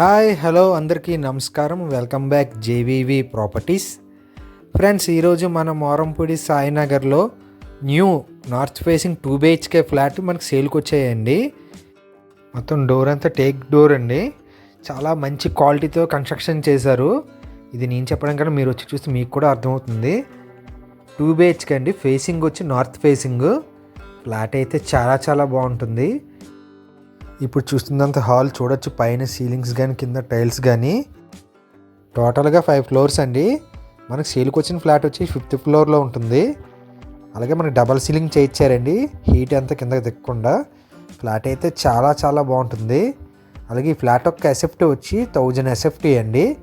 Hi hello అందరికీ నమస్కారం. Welcome back JVV properties. Friends ఈరోజు మన Morampudi సాయినగర్లో new north facing two BHK flat మనకి సేల్కి వచ్చాయండి. మొత్తం డోర్ అంతా టేక్ డోర్ అండి. చాలా మంచి క్వాలిటీతో కన్స్ట్రక్షన్ చేశారు. ఇది నేను చెప్పడం కన్నా మీరు వచ్చి చూస్తే మీకు కూడా అర్థమవుతుంది. టూ బిహెచ్కే అండి ఫేసింగ్ వచ్చి నార్త్ ఫేసింగ్. ఫ్లాట్ అయితే చాలా చాలా బాగుంటుంది. ఇప్పుడు చూస్తున్నంత హాల్ చూడొచ్చు. పైన సీలింగ్స్ కానీ కింద టైల్స్ కానీ టోటల్గా ఫైవ్ ఫ్లోర్స్ అండి. మనకు సేల్కి వచ్చిన ఫ్లాట్ వచ్చి ఫిఫ్త్ ఫ్లోర్లో ఉంటుంది. అలాగే మనకి డబల్ సీలింగ్ చేయించారండి హీట్ అంతా కిందకి దిక్కకుండా. ఫ్లాట్ అయితే చాలా చాలా బాగుంటుంది. అలాగే ఈ ఫ్లాట్ యొక్క ఎసెఫ్టీ వచ్చి థౌజండ్ ఎసెఫ్టీ అండి.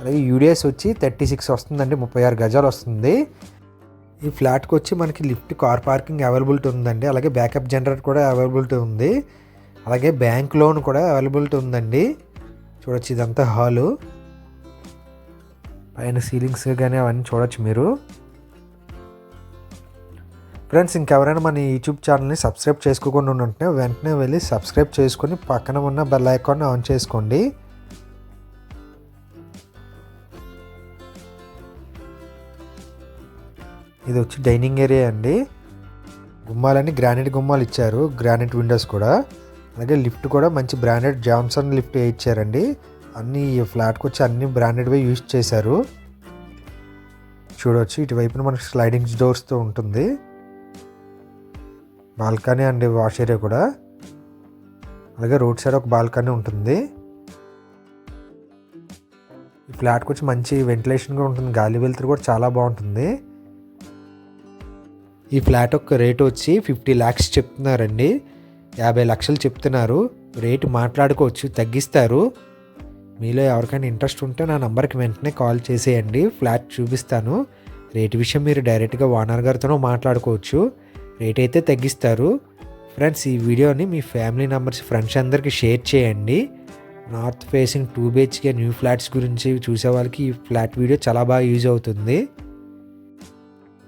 అలాగే యూడిఎస్ వచ్చి థర్టీ సిక్స్ వస్తుందండి. ముప్పై ఆరు గజాలు వస్తుంది. ఈ ఫ్లాట్కి వచ్చి మనకి లిఫ్ట్ కార్ పార్కింగ్ అవైలబిలిటీ ఉందండి. అలాగే బ్యాకప్ జనరేటర్ కూడా అవైలబిలిటీ ఉంది. అలాగే బ్యాంక్ లోన్ కూడా అవైలబిలిటీ ఉందండి. చూడొచ్చు ఇదంతా హాలు. పైన సీలింగ్స్ కానీ అవన్నీ చూడొచ్చు మీరు. ఫ్రెండ్స్ ఇంకెవరైనా మన యూట్యూబ్ ఛానల్ని సబ్స్క్రైబ్ చేసుకోకుండా ఉంటే వెంటనే వెళ్ళి సబ్స్క్రైబ్ చేసుకొని పక్కన ఉన్న బెల్ ఐకాన్ ఆన్ చేసుకోండి. ఇది వచ్చి డైనింగ్ ఏరియా అండి. గుమ్మాలన్నీ గ్రానైట్ గుమ్మాలు ఇచ్చారు. గ్రానైట్ విండోస్ కూడా. అలాగే లిఫ్ట్ కూడా మంచి బ్రాండెడ్ జామ్సన్ లిఫ్ట్ ఇచ్చారండి. అన్ని ఈ ఫ్లాట్కి వచ్చి అన్ని బ్రాండెడ్వే యూజ్ చేశారు. చూడవచ్చు ఇటువైపున మనకి స్లైడింగ్ డోర్స్తో ఉంటుంది. బాల్కనీ అండి వాష్ ఏరియా కూడా. అలాగే రోడ్ సైడ్ ఒక బాల్కనీ ఉంటుంది. ఈ ఫ్లాట్కి వచ్చి మంచి వెంటిలేషన్గా ఉంటుంది. గాలి వెలుతురు కూడా చాలా బాగుంటుంది. ఈ ఫ్లాట్ యొక్క రేట్ వచ్చి ఫిఫ్టీ ల్యాక్స్ చెప్తున్నారండి. యాభై లక్షలు చెప్తున్నారు. రేటు మాట్లాడుకోవచ్చు తగ్గిస్తారు. మీలో ఎవరికైనా ఇంట్రెస్ట్ ఉంటే నా నెంబర్కి వెంటనే కాల్ చేసేయండి. ఫ్లాట్ చూపిస్తాను. రేటు విషయం మీరు డైరెక్ట్గా ఓనర్ గారితోనూ మాట్లాడుకోవచ్చు. రేట్ అయితే తగ్గిస్తారు. ఫ్రెండ్స్ ఈ వీడియోని మీ ఫ్యామిలీ మెంబర్స్ ఫ్రెండ్స్ అందరికీ షేర్ చేయండి. North facing two BHK new flats గురించి చూసే వాళ్ళకి ఈ ఫ్లాట్ వీడియో చాలా బాగా యూజ్ అవుతుంది.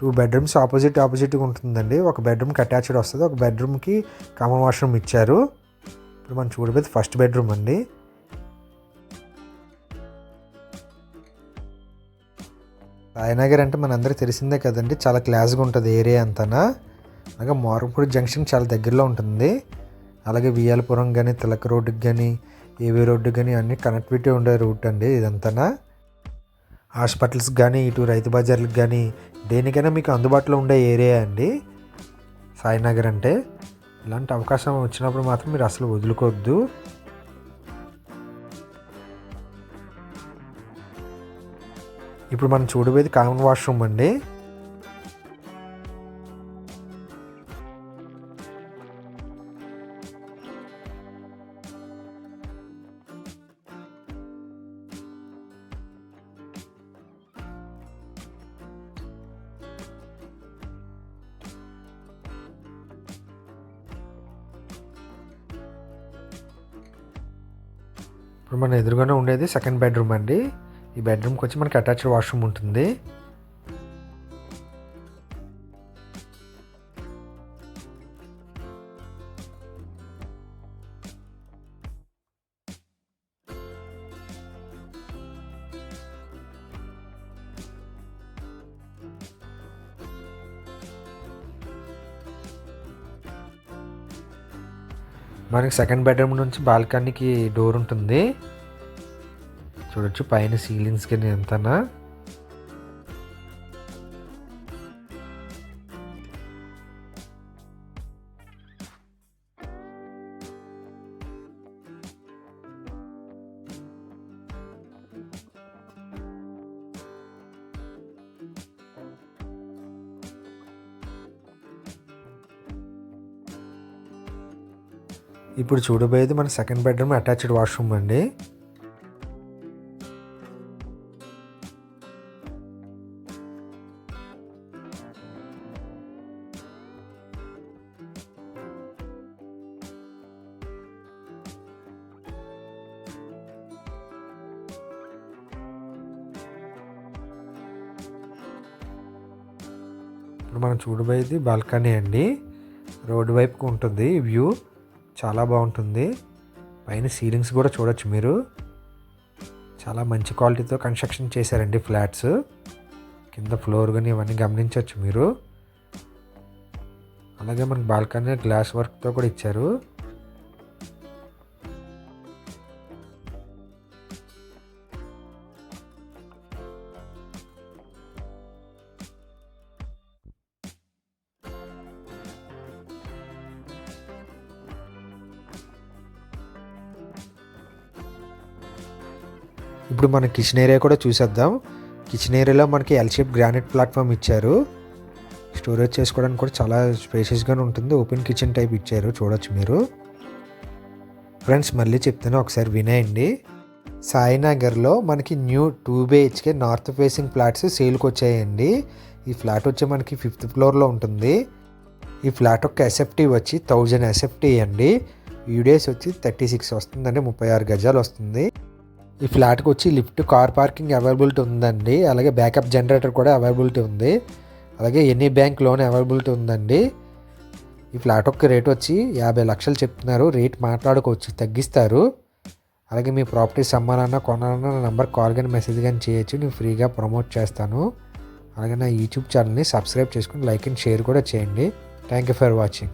టూ బెడ్రూమ్స్ ఆపోజిట్ ఆపోజిట్గా ఉంటుందండి. ఒక బెడ్రూమ్కి అటాచ్డ్ వస్తుంది. ఒక బెడ్రూమ్కి కామన్ వాష్రూమ్ ఇచ్చారు. ఇప్పుడు మనం చూడబోయేది ఫస్ట్ బెడ్రూమ్ అండి. సాయినగర్ అంటే మనందరికీ తెలిసిందే కదండి చాలా క్లాస్గా ఉంటుంది ఏరియా అంతానా? అలాగే మోరంపూడి జంక్షన్ చాలా దగ్గరలో ఉంటుంది. అలాగే వియాలపురం కానీ తిలక రోడ్డుకి కానీ ఏవీ రోడ్డుకి కానీ అన్ని కనెక్టివిటీ ఉండే రూట్ అండి ఇదంతానా? హాస్పిటల్స్ కానీ ఇటు రైతు బజార్లకు కానీ దేనికైనా మీకు అందుబాటులో ఉండే ఏరియా అండి? సాయినగర్ అంటే ఇలాంటి అవకాశం వచ్చినప్పుడు మాత్రం మీరు అసలు వదులుకోవద్దు. ఇప్పుడు మనం చూడబోయేది కామన్ వాష్రూమ్ అండి. ఇప్పుడు మన ఎదురుగానే ఉండేది సెకండ్ బెడ్రూమ్ అండి. ఈ బెడ్రూమ్కి వచ్చి మనకి అటాచ్డ్ వాష్రూమ్ ఉంటుంది. మనకి సెకండ్ బెడ్రూమ్ నుంచి బాల్కనీకి డోర్ ఉంటుంది. చూడొచ్చు పైన సీలింగ్స్ కానీ ఎంతనా? ఇప్పుడు చూడబోయేది మన సెకండ్ బెడ్రూమ్ అటాచ్డ్ వాష్రూమ్ అండి. ఇప్పుడు మనం చూడబోయేది బాల్కనీ అండి. రోడ్డు వైపుకు ఉంటుంది వ్యూ. చాలా బాగుంటుంది. పైన సీలింగ్స్ కూడా చూడొచ్చు మీరు. చాలా మంచి క్వాలిటీతో కన్స్ట్రక్షన్ చేశారండి ఫ్లాట్స్. కింద ఫ్లోర్ కానీ ఇవన్నీ గమనించవచ్చు మీరు. అలాగే మనకి బాల్కనీ గ్లాస్ వర్క్తో కూడా ఇచ్చారు. ఇప్పుడు మన కిచెన్ ఏరియా కూడా చూసేద్దాం. కిచెన్ ఏరియాలో మనకి ఎల్ షేప్ గ్రానైట్ ప్లాట్ఫామ్ ఇచ్చారు. స్టోరేజ్ చేసుకోవడానికి కూడా చాలా స్పేషియస్గానే ఉంటుంది. ఓపెన్ కిచెన్ టైప్ ఇచ్చారు. చూడొచ్చు మీరు. ఫ్రెండ్స్ మళ్ళీ చెప్తాను ఒకసారి వినేయండి. సాయినగర్లో మనకి new two BHK north facing flats సేల్కి వచ్చాయండి. ఈ ఫ్లాట్ వచ్చి మనకి ఫిఫ్త్ ఫ్లోర్లో ఉంటుంది. ఈ ఫ్లాట్ యొక్క ఎస్ఎఫ్టీ వచ్చి థౌజండ్ ఎస్ఎఫ్టీ అండి. యూడిఎస్ వచ్చి థర్టీ సిక్స్ వస్తుందండి. ముప్పై ఆరు గజాలు వస్తుంది. ఈ ఫ్లాట్కి వచ్చి లిఫ్ట్ కార్ పార్కింగ్ అవైలబిలిటీ ఉందండి. అలాగే బ్యాకప్ జనరేటర్ కూడా అవైలబిలిటీ ఉంది. అలాగే ఎనీ బ్యాంక్ లోన్ అవైలబిలిటీ ఉందండి. ఈ ఫ్లాట్ యొక్క రేట్ వచ్చి యాభై లక్షలు చెప్తున్నారు. రేట్ మాట్లాడుకోవచ్చు తగ్గిస్తారు. అలాగే మీ ప్రాపర్టీస్ అమ్మాలన్నా కొనాలన్నా నా నెంబర్ కాల్ కానీ మెసేజ్ కానీ చేయొచ్చు. నేను ఫ్రీగా ప్రమోట్ చేస్తాను. అలాగే నా యూట్యూబ్ ఛానల్ని సబ్స్క్రైబ్ చేసుకుని లైక్ అండ్ షేర్ కూడా చేయండి. Thank you for watching.